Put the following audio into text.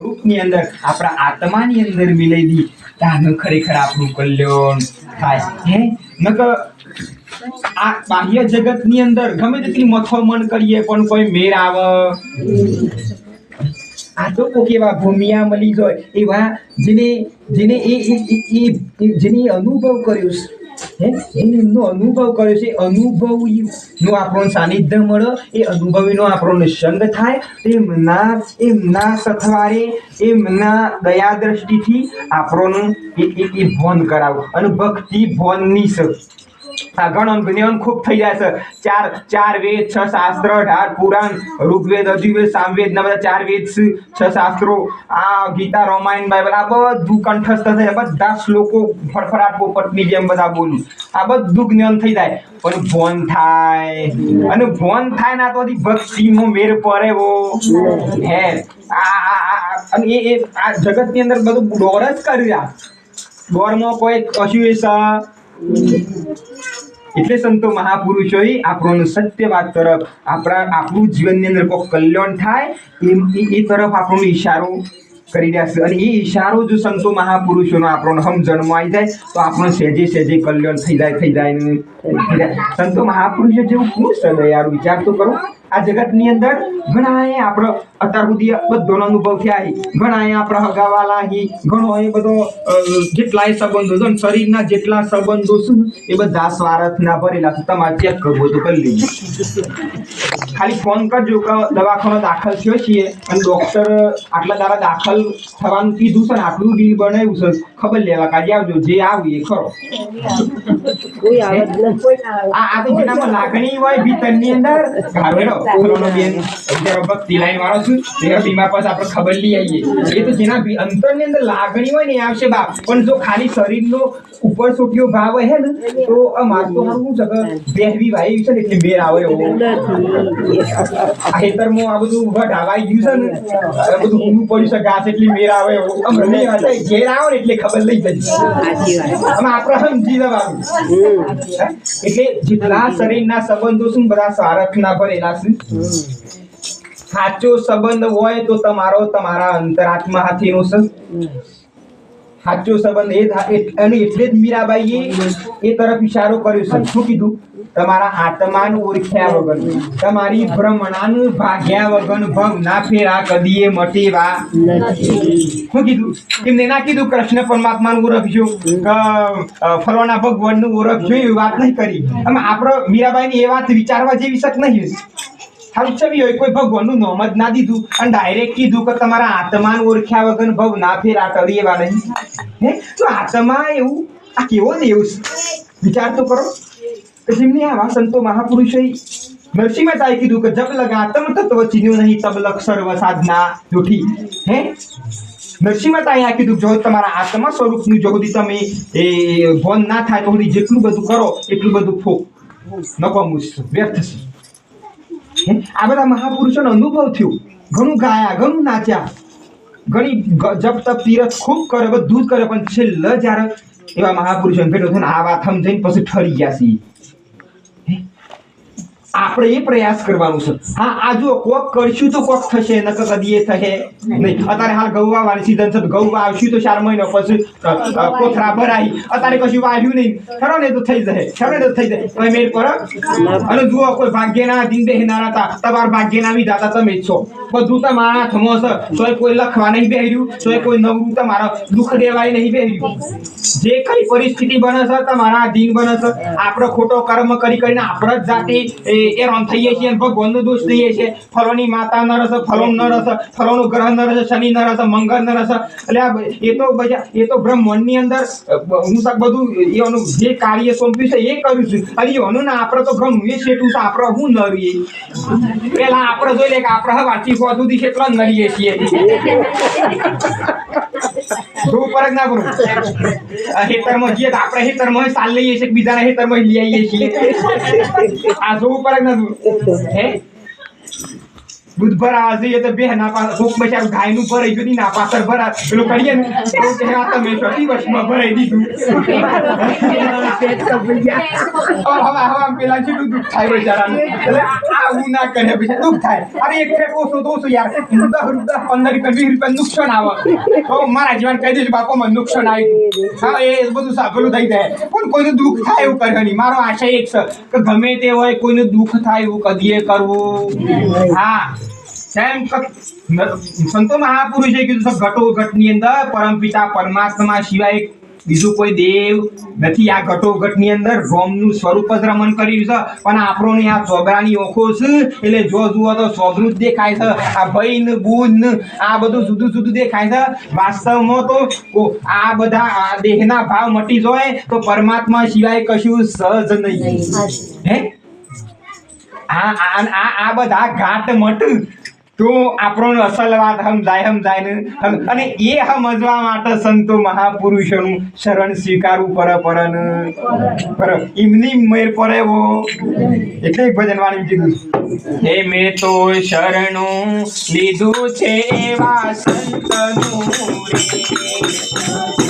રૂપની અંદર આપણા આત્માની અંદર મિલાઈ દી તાનું ખરેખર આપણું કલ્યાણ થાય, હે? નકર આ બાહ્ય જગતની અંદર ગમે તેટલી મથોમણ કરીએ, પણ કોઈ મેર આવે. આ તો કોક એવા ભૂમિયા મળી જાય એવા જેને જેને એ જેને અનુભવ કર્યો અનુભવ કર્યો છે. અનુભવીનો આપણો સાનિધ્ય મળે એ અનુભવીનો આપણો સંગ થાય. એમના એમના સથવારે, એમના દયા દ્રષ્ટિથી આપણોનું એ ભોન કરાવો. અને ભક્તિ ભોનની સ આ ગણન જ્ઞાન ખૂબ થઈ જાય ચાર ચાર વેદ, છ શાસ્ત્ર અઢાર પુરાણ, ઋગ્વેદ અજુર્વેદ સામવેદ બધા ચાર વેદ છ શાસ્ત્રો. આ ગીતા, રામાયણ, બાઇબલ, આ બધું કંઠસ્થ થાય બધા શ્લોકો ફડફડાટ પોપટની જેમ બધા બોલું. આ બધું જ્ઞાન થઈ જાય. પણ ભોન થાય. અને ભોન થાય ના તો હજી ભક્તિનો મેર પડે હે. આ અને એ આ જગતની અંદર બધું ડોર જ કર્યું આ. નો કોઈ કશું એ એટલે સંતો મહાપુરુષોએ આપણને સત્ય વાત તરફ આપણા આપણું જીવનની અંદર કોઈ કલ્યાણ થાય એ એ તરફ આપણો ઈશારો કરી રહ્યા છે. અને એ ઈશારો જો સંતો મહાપુરુષોનો આપણને સમજણમાં આવી જાય, તો આપણો સહેજે સહેજે કલ્યાણ થઈ જાય થઈ જાય સંતો મહાપુરુષો જેવું કોણ છે? યાર વિચાર તો કરો. આ જગતની અંદર ઘણા એ આપણો અત્યાર સુધી બધોનો અનુભવ થયા ઘણા એ આપણા હગાવાલા હી. ઘણો એ બધો જેટલા જેટલાય સંબંધો છે શરીરના જેટલા સંબંધો છે એ બધા સ્વાર્થના ભરેલા છે. તમારે ચેક કરવું તો કરી લેજો. ખાલી ફોન કરજો કે દવાખાનો દાખલ થયો છીએ અને ડોક્ટર આટલા તારા દાખલ થવાનું કીધું છે ને આટલું બિલ બનાવ્યું છે ખબર લેવા કાજે આવજો. જે આવીએ ખરો. આ તો જેનામાં લાગણી હોય ભીતરની અંદર ઘાવેડો ફલાણો બેન અત્યારે ભક્તિ લાઈન વાળો છું તે બીમા પાસે આપણે ખબર લઈ આવીએ એ તો જેના અંતરની અંદર લાગણી હોય ને આવશે બાપ. પણ જો ખાલી શરીરનો ઉપર સોટીયો ભાવ હે ને તો આ મારું તો હારું શું છે. કે બેહવી વાઈ છે ને એટલે મેર આવે એવો. ખેતરમાં આ બધું ઊભા ઢાવાઈ ગયું છે ને આ બધું ઊંધું પડી શકે ઘાસ એટલી મેર આવે એવો. આમ રમી વાત ઘેર આવો ને એટલે ખબર લઈ જશે આમ આપણે સમજી જવાનું એટલે જેટલા શરીરના સંબંધો શું બધા સ્વાર્થના ભરેલા છે. સાચો સંબંધ હોય તો તમારો તમારા અંતરાત્મા સાથેનો છે સાચો સંબંધ એ અને એટલે જ મીરાબાઈએ એ તરફ ઈશારો કર્યો છે. શું કીધું? તમારા આત્માને ઓળખ્યા વગર. તમારી ભ્રમણાનું ભાગ્યા વગર ભંગ ના ફેરા કદીએ મટેવા. શું કીધું? એમને ના કીધું કૃષ્ણ પરમાત્માનું ઓળખજો. ફરવાના અ, નું ભગવાનનું ઓળખજો એવી વાત નહીં કરી. આપણો આપણો મીરાબાઈની એ વાત વિચારવા જેવી શક નહીં સારું હોય કોઈ ભગવાનનું નામ જ ના દીધું અને ડાયરેક્ટ કીધું કે તમારા આત્માન ઓળખ્યા વગર ભવ ના ફેર કરી એવા નહીં. હે? તો આત્મા એવું આ કેવો દેવ છે? વિચાર તો કરો. કે જેમને આવા સંતો મહાપુરુષે નરસિંહ મહેતાએ કીધું કે જબ લગા, તમ તત્વ ચિન્યો નહીં, તબ લગ સર્વ સાધના જૂઠી હે? નરસિંહ મહેતાએ આ કીધું જો તમારા આત્મા સ્વરૂપનું જો સુધી તમે એ ભોન ના થાય તો સુધી જેટલું બધું કરો, એટલું બધું ફોક. નકામું વ્યર્થ છે? આ બધા મહાપુરુષોનો અનુભવ થયો. ઘણું ગાયા, ઘણું નાચ્યા. ઘણી જપ, તપ, તીરથ ખૂબ કરે, બધું જ કરે, પણ છેલ્લે જ્યારે એવા મહાપુરુષો ભેટો થઈને આ વાત સમજાઈને પછી ઠરી ગયા છીએ? આપણે એ પ્રયાસ કરવાનું છે. હા, આ જો કોક કરશું તો કોક થશે, નકર કદી એ થશે નહીં. અત્યારે હાલ ઘઉં વાવવાની સીઝન છે ઘઉં વાવશું તો ચાર મહિનો પછી કોથરા ભરાઈ અત્યારે કશું વાવ્યું નહીં. ખરો ને તો થઈ જશે, ખરો ને તો થઈ જશે. તમે મેળ કરો. અને જુઓ, કોઈ ભાગ્યના દિન બેહનારા હતા, તમારા ભાગ્યના વિધાતા તમે જ છો. બધું તમારા હાથમાં છે. તોય કોઈ લખવા નહીં બેહર્યું તોય કોઈ નવરું તમારા દુઃખ દેવાય નહીં બેહર્યું જે કઈ પરિસ્થિતિ બને છે, તમારા દિન બને છે. આપણે ખોટો કર્મ કરી કરીને આપણે જ જાતે એ એ રોન થઈએ છીએ ભગવાનનો દોષ દઈએ છીએ. ફલોની માતા ન રહેશે ફલો ન રહેશે ફલોનું ગ્રહ ન રહેશે શનિ ન રહેશે મંગળ ન રહેશે એટલે એ તો બધા એ તો બ્રહ્માંડની અંદર હું તો બધું એનું જે કાર્ય સોંપ્યું છે એ કર્યું છું. અરે એનું ના, આપણે તો ઘણું એ છેટું છે, આપણે હું ન રહીએ? પેલા આપણે જોઈ લે કે આપણે વાંચી સો સુધી કેટલા નરીએ છીએ. જોવું પરક ના કરું હેતરમાં જઈએ તો આપણે હેતરમાં સાલ લઈએ છીએ બીજાના હેતરમાં લઈ આવીએ છીએ. આ જોવું પરક ના કરું હે? દૂધ ભરાવા જઈએ તો બે ના પાસ બચારું ગાયનું ભરાઈ ગયું ની ના ભરા પેલું કરીએ ને કે તમે છોટી વર્ષમાં ભરાઈ દીધું. હવે હવે પેલા જેટલું દુઃખ થાય બિચારાને. એટલે આવું ના કરે પછી દુઃખ થાય. અરે એક ફેટ ઓછું તો ઓછું યાર. દસ રૂપિયા પંદર રૂપિયા, વીસ રૂપિયા નુકસાન આવે. તો મારા જીવન કહી દેજો બાપો મને નુકસાન આવ્યું હા, એ બધું સાંભળું થઈ જાય. પણ કોઈનું દુઃખ થાય એવું કરે નહીં મારો આશય એક છે કે ગમે તે હોય, કોઈનું દુઃખ થાય એવું કદીએ કરવું. હા. સંતો મહાપુરુષે કીધું છે ઘટો ઘટની અંદર પરમપિતા પરમાત્મા સિવાય બીજું કોઈ દેવ નથી. આ ઘટો ઘટની અંદર રોમનું સ્વરૂપ જ રમણ કર્યું છે. પણ આપણોની આ ચોબરાની ઓખો છે. એટલે જો જુઓ તો સોબરું જ દેખાય છે. આ ભાઈ બુન આ બધું જુદું જુદું દેખાય છે. વાસ્તવમાં તો આ બધા આ દેહના ભાવ મટી જાય તો પરમાત્મા સિવાય કશું સહજ નહીં. હે? આ આ આ બધા ઘાટ મટ તો આપણો અસલ વાત સમજાય સમજાય ને હમ- અને એ સમજવા માટે સંતો મહાપુરુષોનું શરણ સ્વીકારવું પર પર ને. પર એમની મેર પર એવો એટલે ભજન વાણી કીધું હે મેં તો શરણું લીધું છે એવા સંતનું રે.